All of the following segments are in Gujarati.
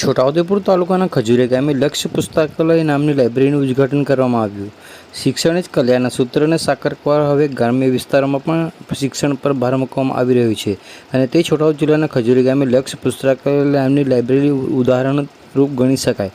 છોટાઉદેપુર તાલુકાના ખજુરે ગામે લક્ષ્ય પુસ્તકાલય નામની લાઇબ્રેરીનું ઉદ્ઘાટન કરવામાં આવ્યું. શિક્ષણ જ કલ્યાણના સૂત્રને સાકાર કરવા હવે ગ્રામ્ય વિસ્તારોમાં પણ શિક્ષણ પર ભાર મૂકવામાં આવી રહ્યો છે અને તે છોટાઉદ જિલ્લાના ખજુરી ગામે લક્ષ્ય પુસ્તકાલય નામની લાઇબ્રેરી ઉદાહરણ રૂપ ગણી શકાય.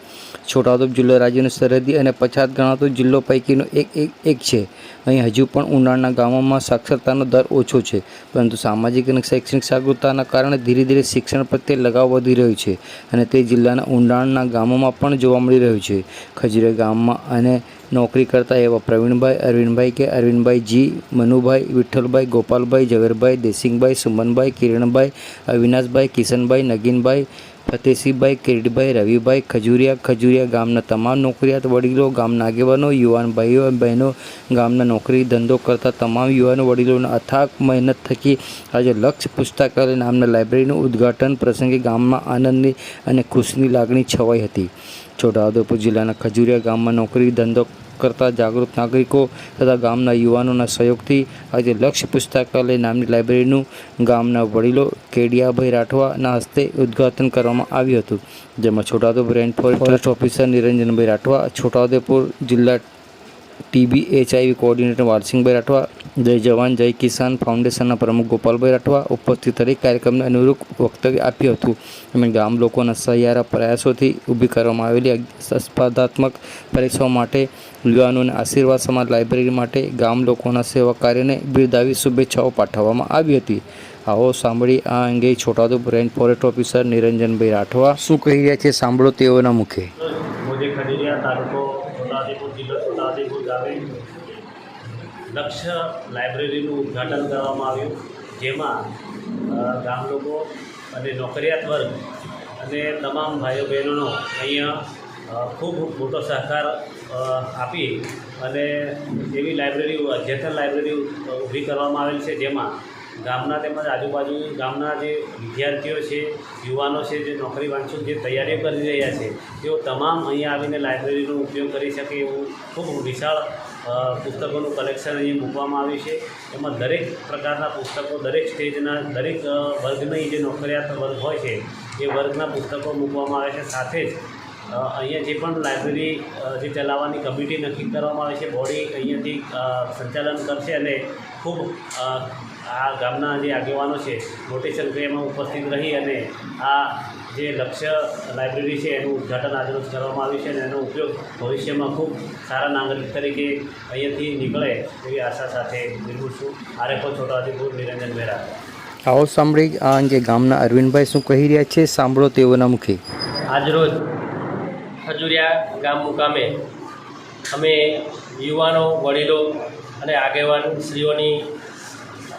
છોટાઉદેપુર જિલ્લો રાજ્યનો સરહદી અને પછાત ગણાતો જિલ્લો પૈકીનો એક એક એક છે. અહીં હજુ પણ ઉનાળાના ગામોમાં સાક્ષરતાનો દર ઓછો છે, પરંતુ સામાજિક અને શૈક્ષણિક જાગૃતતાના કારણે ધીરે ધીરે શિક્ષણ પ્રત્યે લગાવ વધી રહ્યો છે અને તે જિલ્લાના ઉંડાણના ગામોમાં પણ જોવા મળી રહ્યું છે. ખજુરે ગામમાં અને નોકરી કરતા એવા પ્રવીણભાઈ, અરવિંદભાઈ કે અરવિંદભાઈ જી, મનુભાઈ, વિઠ્ઠલભાઈ, ગોપાલભાઈ, ઝવેરભાઈ દેસિંગભાઈ સુમનભાઈ, કિરણભાઈ, અવિનાશભાઈ, કિશનભાઈ, નગીનભાઈ ફતેસિંહભાઈ કિરીટભાઈ રવિભાઈ ખજુરિયા ખજુરિયા ગામના તમામ નોકરિયાત વડીલો, ગામના આગેવાનો, યુવાન ભાઈઓ, બહેનો, ગામના નોકરી ધંધો કરતા તમામ યુવાનો વડીલોના અથાક મહેનત થકી આજે લક્ષ્ય પુસ્તકાલય નામના લાઇબ્રેરીનું ઉદ્ઘાટન પ્રસંગે ગામમાં આનંદની અને ખુશીની લાગણી છવાઈ હતી. છોટાઉદેપુર જિલ્લાના ખજુરિયા ગામમાં નોકરી ધંધો કરતા જાગૃત નાગરિકો તથા ગામના યુવાનોના સહયોગથી આજે લક્ષ્ય પુસ્તકાલય નામની લાઇબ્રેરીનું ગામના વડીલો કેડિયાભાઈ રાઠવાના હસ્તે ઉદ્ઘાટન કરવામાં આવ્યું હતું. જેમાં Chhotaudepur range forest officer Niranjanbhai Rathwa, Chhotaudepur જિલ્લા TB HIV coordinator Valsinhbhai Rathwa જય જવાન જય કિસાન ફાઉન્ડેશનના પ્રમુખ ગોપાલભાઈ રાઠવા ઉપસ્થિત દરેક કાર્યક્રમને અનુરૂપ વક્તવ્ય આપ્યું હતું. એમણે ગામ લોકોના સહિયારા પ્રયાસોથી ઊભી કરવામાં આવેલી સ્પર્ધાત્મક પરીક્ષાઓ માટે યુવાનોને આશીર્વાદ સમાજ લાઇબ્રેરી માટે ગામ લોકોના સેવા કાર્યને બિરદાવી શુભેચ્છાઓ પાઠવવામાં આવી હતી. આવો સાંભળી આ અંગે Chhotaudepur range forest officer Niranjanbhai Rathwa શું કહી રહ્યા છે? સાંભળો તેઓના મુખે. તાલુકો છોટાઉદેપુર જિલ્લો છોટાઉદેપુર ગામે લક્ષ્ય લાઇબ્રેરીનું ઉદ્ઘાટન કરવામાં આવ્યું. જેમાં ગામ લોકો અને નોકરિયાત વર્ગ અને તમામ ભાઈઓ બહેનોનો અહીંયા ખૂબ મોટો સહકાર આપી અને એવી લાઇબ્રેરી અદ્યતન લાઇબ્રેરી ઊભી કરવામાં આવેલ છે. જેમાં ગામના તેમજ આજુબાજુ ગામના જે વિદ્યાર્થીઓ છે, યુવાનો છે, જે નોકરી વાંચું જે તૈયારીઓ કરી રહ્યા છે, તેઓ તમામ અહીંયા આવીને લાઇબ્રેરીનો ઉપયોગ કરી શકે એવું ખૂબ વિશાળ પુસ્તકોનું કલેક્શન અહીં મૂકવામાં આવ્યું છે. એમાં દરેક પ્રકારના પુસ્તકો દરેક સ્ટેજના દરેક વર્ગની જે નોકરિયાત વર્ગ હોય છે, એ વર્ગના પુસ્તકો મૂકવામાં આવે છે. સાથે જ અહીંયા જે પણ લાઇબ્રેરી જે ચલાવવાની કમિટી નક્કી કરવામાં આવે છે બોડી અહીંયાથી સંચાલન કરશે અને ખૂબ આ ગામના જે આગેવાનો છે મોટી સંખ્યામાં ઉપસ્થિત રહી અને આ જે લક્ષ્ય લાઇબ્રેરી છે એનું ઉદ્ઘાટન આજરોજ કરવામાં આવ્યું છે અને એનો ઉપયોગ ભવિષ્યમાં ખૂબ સારા નાગરિક તરીકે અહીંયાથી નીકળે એવી આશા સાથે બિલકુલ છું. આરેખો છોટાઉદેપુર નિરંજન મહેરા આવો સાંભળી આ અંગે ગામના અરવિંદભાઈ શું કહી રહ્યા છે સાંભળો તેઓના મુખે. આજરોજ ખજુરિયા ગામ મુકામે અમે યુવાનો, વડીલો અને આગેવાન શ્રીઓની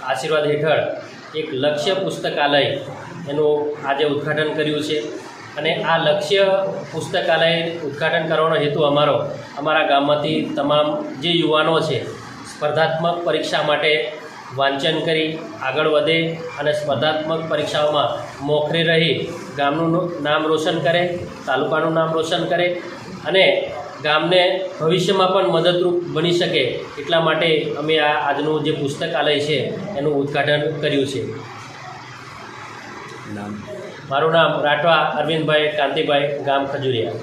આશીર્વાદ હેઠળ એક લક્ષ્ય પુસ્તકાલય એનું આજે ઉદ્ઘાટન કર્યું છે. અને આ લક્ષ્ય પુસ્તકાલય ઉદ્ઘાટન કરવાનો હેતુ અમારો, અમારા ગામમાંથી તમામ જે યુવાનો છે, સ્પર્ધાત્મક પરીક્ષા માટે વાંચન કરી આગળ વધે અને સ્પર્ધાત્મક પરીક્ષાઓમાં મોખરે રહી ગામનું નામ રોશન કરે તાલુકાનું નામ રોશન કરે અને ગામને ભવિષ્યમાં પણ મદદરૂપ બની શકે એટલા માટે અમે આ આજનું જે પુસ્તકાલય છે એનું ઉદ્ઘાટન કર્યું છે. મારું નામ રાઠવા અરવિંદભાઈ કાંતિભાઈ ગામ ખજુરિયા.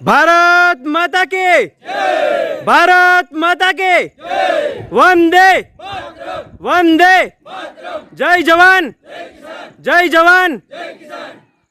ભારત માતા કે ભારત માતા કે વંદે વંદે. જય જવાન. જય જવાન. જય કિસાન.